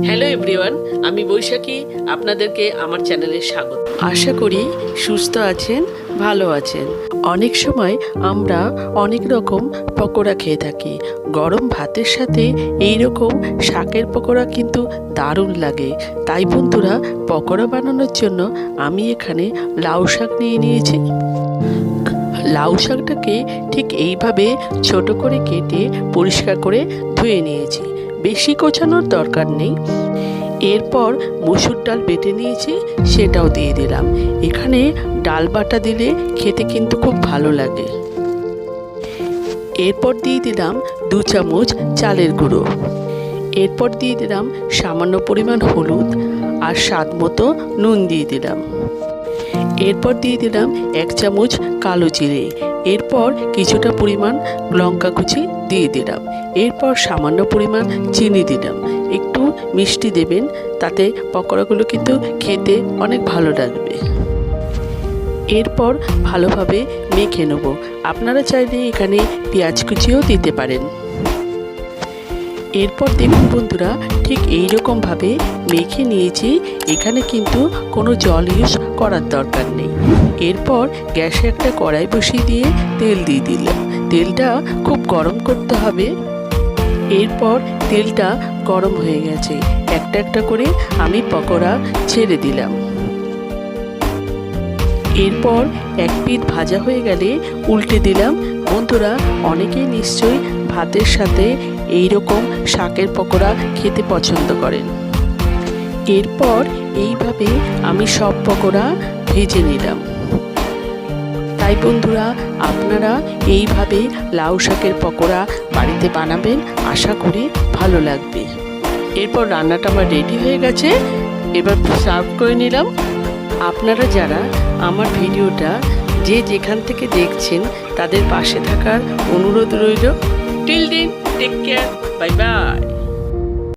Hello everyone আমি বৈশাখী, আপনাদেরকে আমার চ্যানেলে স্বাগত। আশা করি সুস্থ আছেন, ভালো আছেন। অনেক সময় আমরা অনেক রকম পকোড়া খেয়ে থাকি। গরম ভাতের সাথে এই রকম শাকের পকোড়া কিন্তু দারুণ লাগে। তাই বন্ধুরা, পকোড়া বানানোর জন্য আমি এখানে লাউ শাক নিয়ে নিয়েছি। লাউ শাকটাকে ঠিক এইভাবে ছোট করে কেটে পরিষ্কার করে ধুয়ে নিয়েছি। বেশি কোচানোর দরকার নেই। এরপর মুসুর ডাল বেটে নিয়েছি, সেটাও দিয়ে দিলাম। এখানে ডাল বাটা দিলে খেতে কিন্তু খুব ভালো লাগে। এরপর দিয়ে দিলাম দু চামচ চালের গুঁড়ো। এরপর দিয়ে দিলাম সামান্য পরিমাণ হলুদ আর স্বাদ মতো নুন দিয়ে দিলাম। এরপর দিয়ে দিলাম এক চামচ কালো জিরে। এরপর কিছুটা পরিমাণ লঙ্কা কুচি দিয়ে দিলাম। এরপর সামান্য পরিমাণ চিনি দিলাম। একটু মিষ্টি দেবেন, তাতে পকোড়াগুলো কিন্তু খেতে অনেক ভালো লাগবে। এরপর ভালোভাবে মেখে নেব। আপনারা চাইলে এখানে পেঁয়াজ কুচিও দিতে পারেন। এরপর দেখুন বন্ধুরা, ঠিক এই রকমভাবে মেখে নিয়েছি। এখানে কিন্তু কোনো জল ইউজ করার দরকার নেই। এরপর গ্যাসে একটা কড়াই বসিয়ে দিয়ে তেল দিয়ে দিলাম। তেলটা খুব গরম করতে হবে। এরপর তেলটা গরম হয়ে গেছে। একটা একটা করে আমি পকোড়া ছেড়ে দিলাম। এরপর এক পিঠ ভাজা হয়ে গেলে উল্টে দিলাম। বন্ধুরা, অনেকেই নিশ্চয়ই ভাতের সাথে এই রকম শাকের পকোড়া খেতে পছন্দ করেন। এরপর এইভাবে আমি সব পকোড়া ভেজে নিলাম। তাই বন্ধুরা, আপনারা এইভাবে লাউ শাকের পকোড়া বাড়িতে বানাবেন, আশা করি ভালো লাগবে। এরপর রান্নাটা আমার রেডি হয়ে গেছে। এবার সার্ভ করে নিলাম। আপনারা যারা আমার ভিডিওটা যে যেখান থেকে দেখছেন, তাদের পাশে থাকার অনুরোধ রইল। টিল দিন টেক কেয়ার বাই বাই